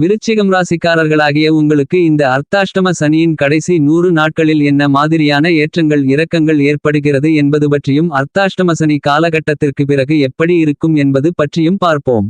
விருச்சிகம் ராசிக்காரர்களாகிய உங்களுக்கு இந்த அர்த்தாஷ்டம சனியின் கடைசி நூறு நாட்களில் என்ன மாதிரியான ஏற்றங்கள் இறக்கங்கள் ஏற்படுகிறது என்பது பற்றியும் அர்த்தாஷ்டம சனி காலகட்டத்திற்கு பிறகு எப்படி இருக்கும் என்பது பற்றியும் பார்ப்போம்.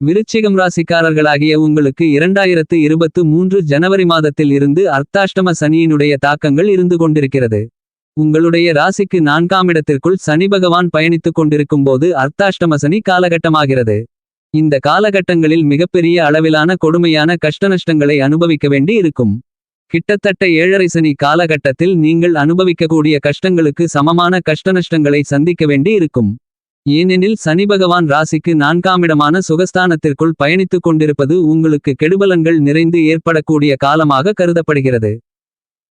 விருச்சிகம் ராசிக்காரர்களாகிய உங்களுக்கு இரண்டாயிரத்து இருபத்து மூன்று ஜனவரி மாதத்தில் இருந்து அர்த்தாஷ்டம சனியினுடைய தாக்கங்கள் இருந்து கொண்டிருக்கிறது. உங்களுடைய ராசிக்கு நான்காம் இடத்திற்குள் சனி பகவான் பயணித்துக் கொண்டிருக்கும்போது அர்த்தாஷ்டம சனி காலகட்டமாகிறது. இந்த காலகட்டங்களில் மிகப்பெரிய அளவிலான கொடுமையான கஷ்டநஷ்டங்களை அனுபவிக்க வேண்டி இருக்கும். கிட்டத்தட்ட ஏழரை சனி காலகட்டத்தில் நீங்கள் அனுபவிக்கக்கூடிய கஷ்டங்களுக்கு சமமான கஷ்டநஷ்டங்களை சந்திக்க வேண்டி இருக்கும். ஏனெனில் சனி பகவான் ராசிக்கு நான்காமிடமான சுகஸ்தானத்திற்குள் பயணித்துக் கொண்டிருப்பது உங்களுக்கு கெடுபலன்கள் நிறைந்து ஏற்படக்கூடிய காலமாக கருதப்படுகிறது.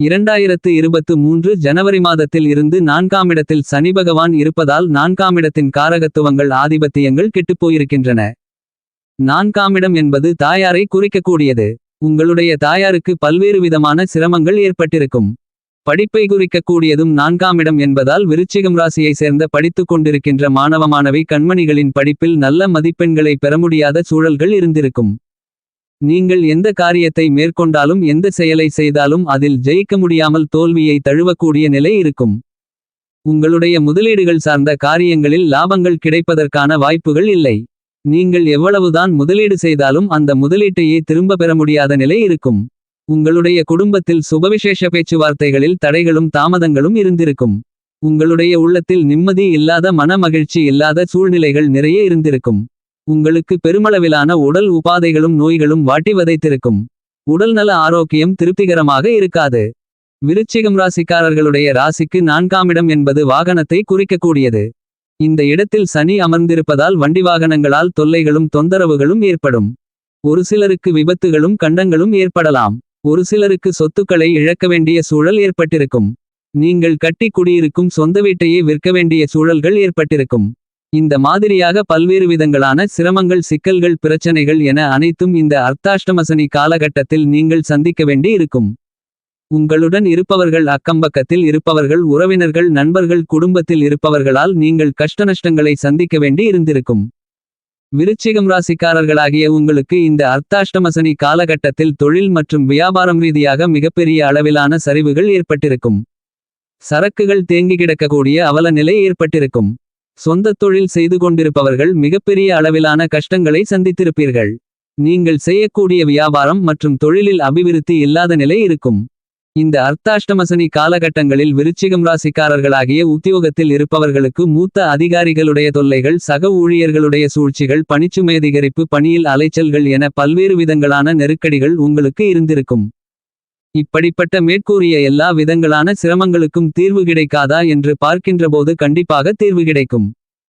இரண்டாயிரத்து இருபத்து மூன்று ஜனவரி மாதத்தில் இருந்து நான்காமிடத்தில் சனி பகவான் இருப்பதால் நான்காமிடத்தின் காரகத்துவங்கள் ஆதிபத்தியங்கள் கெட்டுப்போயிருக்கின்றன நான்காமிடம் என்பது தாயாரை குறிக்கக்கூடியது. உங்களுடைய தாயாருக்கு பல்வேறு விதமான சிரமங்கள் ஏற்பட்டிருக்கும். படிப்பை குறிக்கக்கூடியதும் நான்காமிடம் என்பதால் விருச்சிகம் ராசியை சேர்ந்த படித்துக் கொண்டிருக்கின்ற மாணவ மாணவி கண்மணிகளின் படிப்பில் நல்ல மதிப்பெண்களை பெற முடியாத சூழல்கள் இருந்திருக்கும். நீங்கள் எந்த காரியத்தை மேற்கொண்டாலும் எந்த செயலை செய்தாலும் அதில் ஜெயிக்க முடியாமல் தோல்வியை தழுவக்கூடிய நிலை இருக்கும். உங்களுடைய முதலீடுகள் சார்ந்த காரியங்களில் லாபங்கள் கிடைப்பதற்கான வாய்ப்புகள் இல்லை. நீங்கள் எவ்வளவுதான் முதலீடு செய்தாலும் அந்த முதலீட்டையே திரும்ப பெற முடியாத நிலை இருக்கும். உங்களுடைய குடும்பத்தில் சுபவிசேஷ பேச்சுவார்த்தைகளில் தடைகளும் தாமதங்களும் இருந்திருக்கும். உங்களுடைய உள்ளத்தில் நிம்மதி இல்லாத மன மகிழ்ச்சி இல்லாத சூழ்நிலைகள் நிறைய இருந்திருக்கும். உங்களுக்கு பெருமளவிலான உடல் உபாதைகளும் நோய்களும் வாட்டி வதைத்திருக்கும். உடல்நல ஆரோக்கியம் திருப்திகரமாக இருக்காது. விருச்சிகம் ராசிக்காரர்களுடைய ராசிக்கு நான்காமிடம் என்பது வாகனத்தை குறிக்கக்கூடியது. இந்த இடத்தில் சனி அமர்ந்திருப்பதால் வண்டி வாகனங்களால் தொல்லைகளும் தொந்தரவுகளும் ஏற்படும். ஒரு சிலருக்கு விபத்துகளும் கண்டங்களும் ஏற்படலாம். ஒரு சிலருக்கு சொத்துக்களை இழக்க வேண்டிய சூழல் ஏற்பட்டிருக்கும். நீங்கள் கட்டி குடியிருக்கும் சொந்த வீட்டையே விற்க வேண்டிய சூழல்கள் ஏற்பட்டிருக்கும். இந்த மாதிரியாக பல்வேறு விதங்களான சிரமங்கள் சிக்கல்கள் பிரச்சனைகள் என அனைத்தும் இந்த அர்த்தாஷ்டமசனி காலகட்டத்தில் நீங்கள் சந்திக்க வேண்டி இருக்கும். உங்களுடன் இருப்பவர்கள் அக்கம்பக்கத்தில் இருப்பவர்கள் உறவினர்கள் நண்பர்கள் குடும்பத்தில் இருப்பவர்களால் நீங்கள் கஷ்டநஷ்டங்களை சந்திக்க வேண்டி இருந்திருக்கும். விருச்சிகம் ராசிக்காரர்களாகிய உங்களுக்கு இந்த அர்த்தாஷ்டமசனி காலகட்டத்தில் தொழில் மற்றும் வியாபாரம் ரீதியாக மிகப்பெரிய அளவிலான சரிவுகள் ஏற்பட்டிருக்கும். சரக்குகள் தேங்கி கிடக்கக்கூடிய அவல நிலை ஏற்பட்டிருக்கும். சொந்த தொழில் செய்து கொண்டிருப்பவர்கள் மிகப்பெரிய அளவிலான கஷ்டங்களை சந்தித்திருப்பீர்கள். நீங்கள் செய்யக்கூடிய வியாபாரம் மற்றும் தொழிலில் அபிவிருத்தி இல்லாத நிலை இருக்கும். இந்த அர்த்தாஷ்டமசனி காலகட்டங்களில் விருச்சிகம் ராசிக்காரர்களாகிய உத்தியோகத்தில் இருப்பவர்களுக்கு மூத்த அதிகாரிகளுடைய தொல்லைகள் சக ஊழியர்களுடைய சூழ்ச்சிகள் பணிச்சுமை அதிகரிப்பு பணியில் அலைச்சல்கள் என பல்வேறு விதங்களான நெருக்கடிகள் உங்களுக்கு இருந்திருக்கும். இப்படிப்பட்ட மேற்கூறிய எல்லா விதங்களான சிரமங்களுக்கும் தீர்வு கிடைக்காதா என்று பார்க்கின்றபோது கண்டிப்பாக தீர்வு கிடைக்கும்.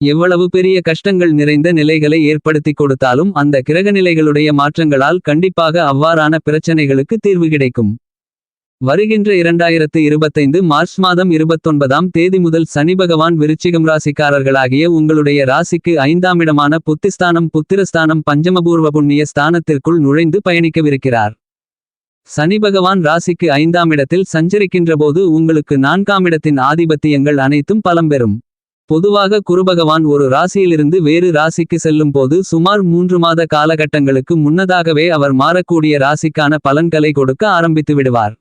எவ்வளவு பெரிய கஷ்டங்கள் நிறைந்த நிலைகளை ஏற்படுத்திக் கொடுத்தாலும் அந்த கிரகநிலைகளுடைய மாற்றங்களால் கண்டிப்பாக அவ்வாறான பிரச்சனைகளுக்கு தீர்வு கிடைக்கும். வருகின்ற இரண்டாயிரத்து இருபத்தைந்து மார்ச் மாதம் இருபத்தொன்பதாம் தேதி முதல் சனி பகவான் விருச்சிகம் ராசிக்காரர்களாகிய உங்களுடைய ராசிக்கு ஐந்தாம் இடமான புத்திஸ்தானம் புத்திரஸ்தானம் பஞ்சமபூர்வ புண்ணிய ஸ்தானத்திற்குள் நுழைந்து பயணிக்கவிருக்கிறார். சனி பகவான் ராசிக்கு ஐந்தாம் இடத்தில் சஞ்சரிக்கின்றபோது உங்களுக்கு நான்காம் இடத்தின் ஆதிபத்தியங்கள் அனைத்தும் பலம் பெறும் பொதுவாக குருபகவான் ஒரு ராசியிலிருந்து வேறு ராசிக்கு செல்லும் போது சுமார் மூன்று மாத காலகட்டங்களுக்கு முன்னதாகவே அவர் மாறக்கூடிய ராசிக்கான பலன்களை கொடுக்க ஆரம்பித்து விடுவார்.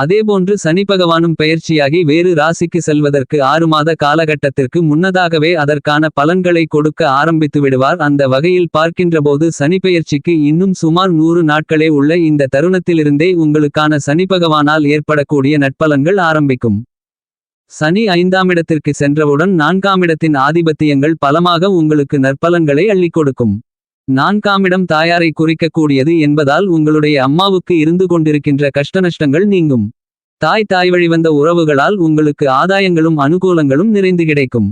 அதேபோன்று சனி பகவானும் பெயர்ச்சியாகி வேறு ராசிக்கு செல்வதற்கு ஆறு மாத காலகட்டத்திற்கு முன்னதாகவே அதற்கான பலன்களை கொடுக்க ஆரம்பித்து விடுவார். அந்த வகையில் பார்க்கின்றபோது சனி பயிற்சிக்கு இன்னும் சுமார் நூறு நாட்களே உள்ள இந்த தருணத்திலிருந்தே உங்களுக்கான சனி பகவானால் ஏற்படக்கூடிய நட்பலன்கள் ஆரம்பிக்கும். சனி ஐந்தாமிடத்திற்கு சென்றவுடன் நான்காமிடத்தின் ஆதிபத்தியங்கள் பலமாக உங்களுக்கு நற்பலன்களை அள்ளிக் கொடுக்கும். நான்காமிடம் தாயாரை குறிக்கக்கூடியது என்பதால் உங்களுடைய அம்மாவுக்கு இருந்து கொண்டிருக்கின்ற கஷ்டநஷ்டங்கள் நீங்கும். தாய் தாய் வழிவந்த உறவுகளால் உங்களுக்கு ஆதாயங்களும் அனுகூலங்களும் நிறைந்து கிடைக்கும்.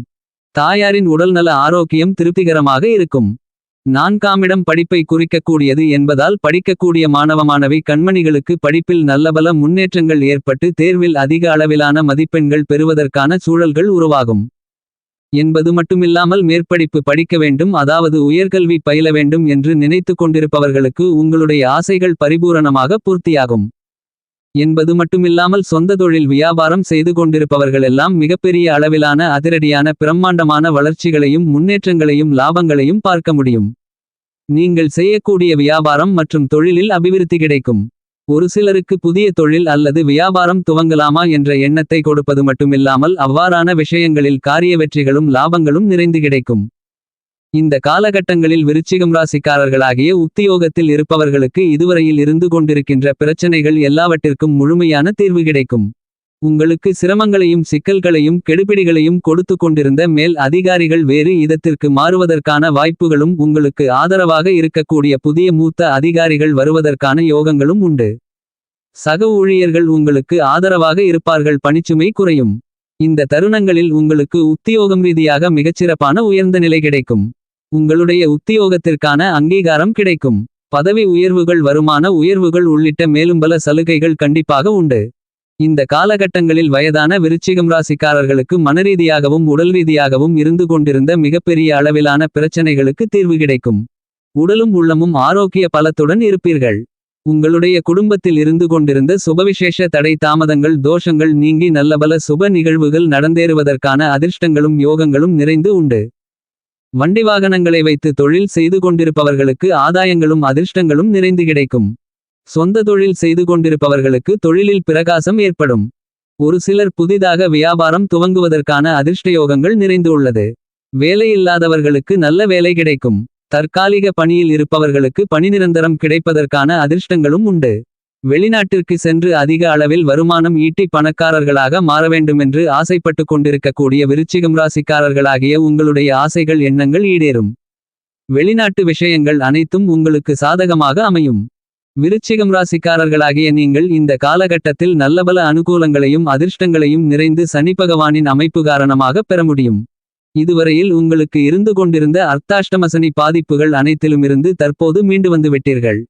தாயாரின் உடல்நல ஆரோக்கியம் திருப்திகரமாக இருக்கும். நான்காமிடம் படிப்பை குறிக்கக்கூடியது என்பதால் படிக்கக்கூடிய மாணவ மாணவி கண்மணிகளுக்கு படிப்பில் நல்லபல முன்னேற்றங்கள் ஏற்பட்டு தேர்வில் அதிக அளவிலான மதிப்பெண்கள் பெறுவதற்கான சூழல்கள் உருவாகும். என்பது மட்டுமில்லாமல் மேற்படிப்பு படிக்க வேண்டும் அதாவது உயர்கல்வி பயில வேண்டும் என்று நினைத்து கொண்டிருப்பவர்களுக்கு உங்களுடைய ஆசைகள் பரிபூரணமாக பூர்த்தியாகும். என்பது மட்டுமில்லாமல் சொந்த தொழில் வியாபாரம் செய்து கொண்டிருப்பவர்களெல்லாம் மிகப்பெரிய அளவிலான அதிரடியான பிரம்மாண்டமான வளர்ச்சிகளையும் முன்னேற்றங்களையும் லாபங்களையும் பார்க்க முடியும். நீங்கள் செய்யக்கூடிய வியாபாரம் மற்றும் தொழிலில் அபிவிருத்தி கிடைக்கும். ஒரு சிலருக்கு புதிய தொழில் அல்லது வியாபாரம் துவங்கலாமா என்ற எண்ணத்தை கொடுப்பது மட்டுமில்லாமல் அவ்வாறான விஷயங்களில் காரிய வெற்றிகளும் லாபங்களும் நிறைந்து கிடைக்கும். இந்த காலகட்டங்களில் விருச்சிகம் ராசிக்காரர்களாகிய உத்தியோகத்தில் இருப்பவர்களுக்கு இதுவரையில் இருந்து கொண்டிருக்கின்ற பிரச்சனைகள் எல்லாவற்றிற்கும் முழுமையான தீர்வு கிடைக்கும். உங்களுக்கு சிரமங்களையும் சிக்கல்களையும் கெடுபிடிகளையும் கொடுத்து கொண்டிருந்த மேல் அதிகாரிகள் வேறு இதத்திற்கு மாறுவதற்கான வாய்ப்புகளும் உங்களுக்கு ஆதரவாக இருக்கக்கூடிய புதிய மூத்த அதிகாரிகள் வருவதற்கான யோகங்களும் உண்டு. சக ஊழியர்கள் உங்களுக்கு ஆதரவாக இருப்பார்கள் பணிச்சுமை குறையும். இந்த தருணங்களில் உங்களுக்கு உத்தியோகம் ரீதியாக மிகச்சிறப்பான உயர்ந்த நிலை கிடைக்கும். உங்களுடைய உத்தியோகத்திற்கான அங்கீகாரம் கிடைக்கும். பதவி உயர்வுகள் வருமான உயர்வுகள் உள்ளிட்ட மேலும் பல சலுகைகள் கண்டிப்பாக உண்டு. இந்த காலகட்டங்களில் வயதான விருச்சிகம் ராசிக்காரர்களுக்கு மனரீதியாகவும் உடல் ரீதியாகவும் இருந்து கொண்டிருந்த மிகப்பெரிய அளவிலான பிரச்சனைகளுக்கு தீர்வு கிடைக்கும். உடலும் உள்ளமும் ஆரோக்கிய பலத்துடன் இருப்பீர்கள். உங்களுடைய குடும்பத்தில் இருந்து கொண்டிருந்த சுபவிசேஷ தடை தாமதங்கள் தோஷங்கள் நீங்கி நல்லபல சுப நிகழ்வுகள் நடந்தேறுவதற்கான அதிர்ஷ்டங்களும் யோகங்களும் நிறைந்து உண்டு. வண்டி வாகனங்களை வைத்து தொழில் செய்து கொண்டிருப்பவர்களுக்கு ஆதாயங்களும் அதிர்ஷ்டங்களும் நிறைந்து கிடைக்கும். சொந்த தொழில் செய்து கொண்டிருப்பவர்களுக்கு தொழிலில் பிரகாசம் ஏற்படும். ஒரு சிலர் புதிதாக வியாபாரம் துவங்குவதற்கான அதிர்ஷ்டயோகங்கள் நிறைந்து உள்ளது. வேலையில்லாதவர்களுக்கு நல்ல வேலை கிடைக்கும். தற்காலிக பணியில் இருப்பவர்களுக்கு பணி நிரந்தரம் கிடைப்பதற்கான அதிர்ஷ்டங்களும் உண்டு. வெளிநாட்டிற்கு சென்று அதிக அளவில் வருமானம் ஈட்டி பணக்காரர்களாக மாற வேண்டுமென்று ஆசைப்பட்டு கொண்டிருக்கக்கூடிய விருச்சிகம் ராசிக்காரர்களாகிய உங்களுடைய ஆசைகள் எண்ணங்கள் ஈடேறும். வெளிநாட்டு விஷயங்கள் அனைத்தும் உங்களுக்கு சாதகமாக அமையும். விருச்சிகம் ராசிக்காரர்களாகிய நீங்கள் இந்த காலகட்டத்தில் நல்லபல அனுகூலங்களையும் அதிர்ஷ்டங்களையும் நிறைந்து சனி பகவானின் அமைப்பு காரணமாக பெற முடியும். இதுவரையில் உங்களுக்கு இருந்து கொண்டிருந்த அர்த்தாஷ்டமசனி பாதிப்புகள் அனைத்திலுமிருந்து தற்போது மீண்டு வந்து விட்டீர்கள்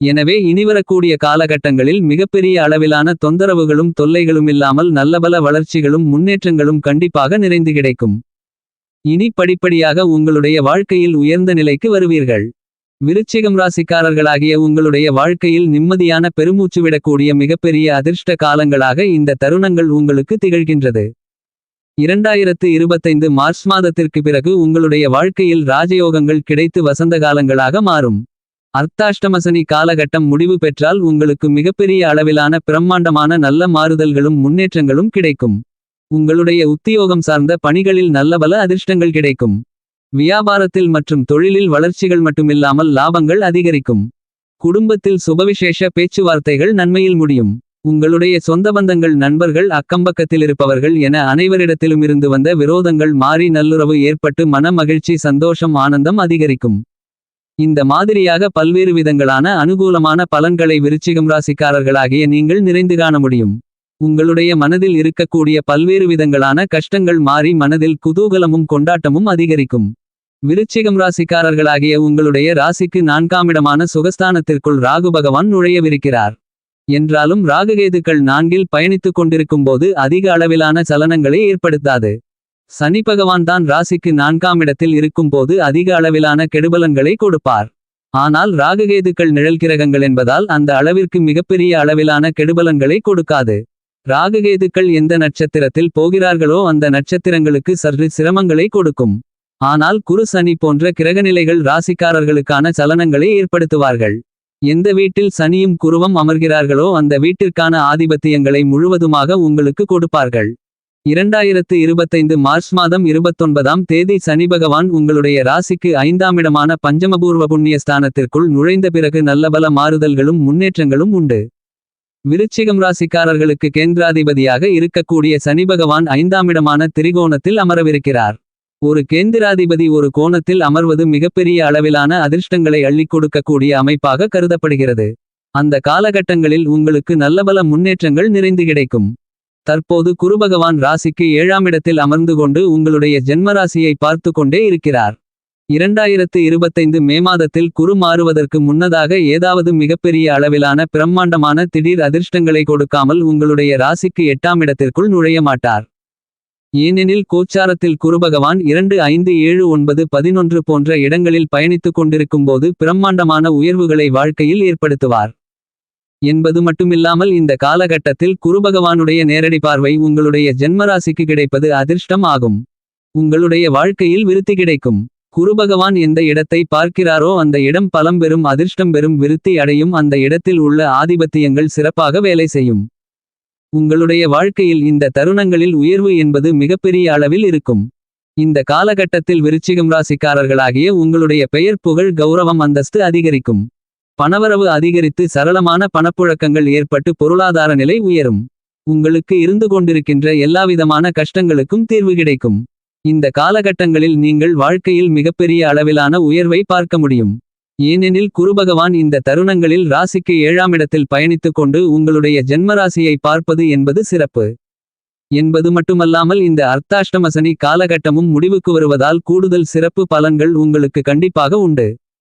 எனவே இனிவரக்கூடிய காலகட்டங்களில் மிகப்பெரிய அளவிலான தொந்தரவுகளும் தொல்லைகளும் இல்லாமல் நல்லபல வளர்ச்சிகளும் முன்னேற்றங்களும் கண்டிப்பாக நிறைந்து கிடைக்கும். இனி படிப்படியாக உங்களுடைய வாழ்க்கையில் உயர்ந்த நிலைக்கு வருவீர்கள். விருச்சிகம் ராசிக்காரர்களாகிய உங்களுடைய வாழ்க்கையில் நிம்மதியான பெருமூச்சு விடக்கூடிய மிகப்பெரிய அதிர்ஷ்ட காலங்களாக இந்த தருணங்கள் உங்களுக்கு திகழ்கின்றது. இரண்டாயிரத்து இருபத்தைந்து மார்ச் மாதத்திற்கு பிறகு உங்களுடைய வாழ்க்கையில் ராஜயோகங்கள் கிடைத்து வசந்த காலங்களாக மாறும். அர்த்தாஷ்டமசனி காலகட்டம் முடிவு பெற்றால் உங்களுக்கு மிகப்பெரிய அளவிலான பிரம்மாண்டமான நல்ல மாறுதல்களும் முன்னேற்றங்களும் கிடைக்கும். உங்களுடைய உத்தியோகம் சார்ந்த பணிகளில் நல்லபல அதிர்ஷ்டங்கள் கிடைக்கும். வியாபாரத்தில் மற்றும் தொழிலில் வளர்ச்சிகள் மட்டுமில்லாமல் லாபங்கள் அதிகரிக்கும். குடும்பத்தில் சுபவிசேஷ பேச்சுவார்த்தைகள் நன்மையில் முடியும். உங்களுடைய சொந்த பந்தங்கள் நண்பர்கள் அக்கம்பக்கத்தில் இருப்பவர்கள் என அனைவரிடத்திலும் இருந்து வந்த விரோதங்கள் மாறி நல்லுறவு ஏற்பட்டு மன மகிழ்ச்சி சந்தோஷம் ஆனந்தம் அதிகரிக்கும். இந்த மாதிரியாக பல்வேறு விதங்களான அனுகூலமான பலன்களை விருச்சிகம் ராசிக்காரர்களாகிய நீங்கள் நிறைந்து காண முடியும். உங்களுடைய மனதில் இருக்கக்கூடிய பல்வேறு விதங்களான கஷ்டங்கள் மாறி மனதில் குதூகலமும் கொண்டாட்டமும் அதிகரிக்கும். விருச்சிகம் ராசிக்காரர்களாகிய உங்களுடைய ராசிக்கு நான்காமிடமான சுகஸ்தானத்திற்குள் ராகு பகவான் நுழையவிருக்கிறார். என்றாலும் ராகுகேதுக்கள் நான்கில் பயணித்துக் கொண்டிருக்கும்போது அதிக அளவிலான சலனங்களை ஏற்படுத்தாது. சனி பகவான் தான் ராசிக்கு நான்காம் இடத்தில் இருக்கும்போது அதிக அளவிலான கெடுபலன்களை கொடுப்பார். ஆனால் ராகுகேதுக்கள் நிழல் கிரகங்கள் என்பதால் அந்த அளவிற்கு மிகப்பெரிய அளவிலான கெடுபலன்களை கொடுக்காது. ராகுகேதுக்கள் எந்த நட்சத்திரத்தில் போகிறார்களோ அந்த நட்சத்திரங்களுக்கு சற்று சிரமங்களை கொடுக்கும். ஆனால் குரு சனி போன்ற கிரகநிலைகள் ராசிக்காரர்களுக்கான சலனங்களை ஏற்படுத்துவார்கள். எந்த வீட்டில் சனியும் குருவம் அமர்கிறார்களோ அந்த வீட்டிற்கான ஆதிபத்தியங்களை முழுவதுமாக உங்களுக்கு கொடுப்பார்கள். இரண்டாயிரத்து இருபத்தைந்து மார்ச் மாதம் இருபத்தொன்பதாம் தேதி சனி பகவான் உங்களுடைய ராசிக்கு ஐந்தாமிடமான பஞ்சமபூர்வ புண்ணிய ஸ்தானத்திற்குள் நுழைந்த பிறகு நல்லபல மாறுதல்களும் முன்னேற்றங்களும் உண்டு. விருச்சிகம் ராசிக்காரர்களுக்கு கேந்திராதிபதியாக இருக்கக்கூடிய சனி பகவான் ஐந்தாமிடமான திரிகோணத்தில் அமரவிருக்கிறார். ஒரு கேந்திராதிபதி ஒரு கோணத்தில் அமர்வது மிகப்பெரிய அளவிலான அதிர்ஷ்டங்களை அள்ளிக் கொடுக்கக்கூடிய அமைப்பாக கருதப்படுகிறது. அந்த காலகட்டங்களில் உங்களுக்கு நல்லபல முன்னேற்றங்கள் நிறைந்து கிடைக்கும். தற்போது குருபகவான் ராசிக்கு ஏழாம் இடத்தில் அமர்ந்து கொண்டு உங்களுடைய ஜென்மராசியை பார்த்து கொண்டே இருக்கிறார். இரண்டாயிரத்து இருபத்தைந்து மே மாதத்தில் குரு மாறுவதற்கு முன்னதாக ஏதாவது மிகப்பெரிய அளவிலான பிரம்மாண்டமான திடீர் அதிர்ஷ்டங்களை கொடுக்காமல் உங்களுடைய ராசிக்கு எட்டாம் இடத்திற்குள் நுழைய மாட்டார். ஏனெனில் கோச்சாரத்தில் குருபகவான் இரண்டு ஐந்து ஏழு ஒன்பது பதினொன்று போன்ற இடங்களில் பயணித்துக் கொண்டிருக்கும்போது பிரம்மாண்டமான உயர்வுகளை வாழ்க்கையில் ஏற்படுத்துவார். என்பது மட்டுமில்லாமல் இந்த காலகட்டத்தில் குருபகவானுடைய நேரடி பார்வை உங்களுடைய ஜென்மராசிக்கு கிடைப்பது அதிர்ஷ்டம் ஆகும். உங்களுடைய வாழ்க்கையில் விருத்தி கிடைக்கும். குருபகவான் எந்த இடத்தை பார்க்கிறாரோ அந்த இடம் பலம் பெறும் அதிர்ஷ்டம் பெறும் விருத்தி அடையும் அந்த இடத்தில் உள்ள ஆதிபத்தியங்கள் சிறப்பாக வேலை செய்யும். உங்களுடைய வாழ்க்கையில் இந்த தருணங்களில் உயர்வு என்பது மிகப்பெரிய அளவில் இருக்கும். இந்த காலகட்டத்தில் விருச்சிகம் ராசிக்காரர்களாகிய உங்களுடைய பெயர் புகழ் கௌரவம் அந்தஸ்து அதிகரிக்கும். பணவரவு அதிகரித்து சரளமான பணப்புழக்கங்கள் ஏற்பட்டு பொருளாதார நிலை உயரும். உங்களுக்கு இருந்து கொண்டிருக்கின்ற எல்லாவிதமான கஷ்டங்களுக்கும் தீர்வு கிடைக்கும். இந்த காலகட்டங்களில் நீங்கள் வாழ்க்கையில் மிகப்பெரிய அளவிலான உயர்வை பார்க்க முடியும். ஏனெனில் குருபகவான் இந்த தருணங்களில் ராசிக்கு ஏழாமிடத்தில் பயணித்துக் கொண்டு உங்களுடைய ஜென்மராசியை பார்ப்பது என்பது சிறப்பு. என்பது மட்டுமல்லாமல் இந்த அர்த்தாஷ்டமசனி காலகட்டமும் முடிவுக்கு வருவதால் கூடுதல் சிறப்பு பலன்கள் உங்களுக்கு கண்டிப்பாக உண்டு.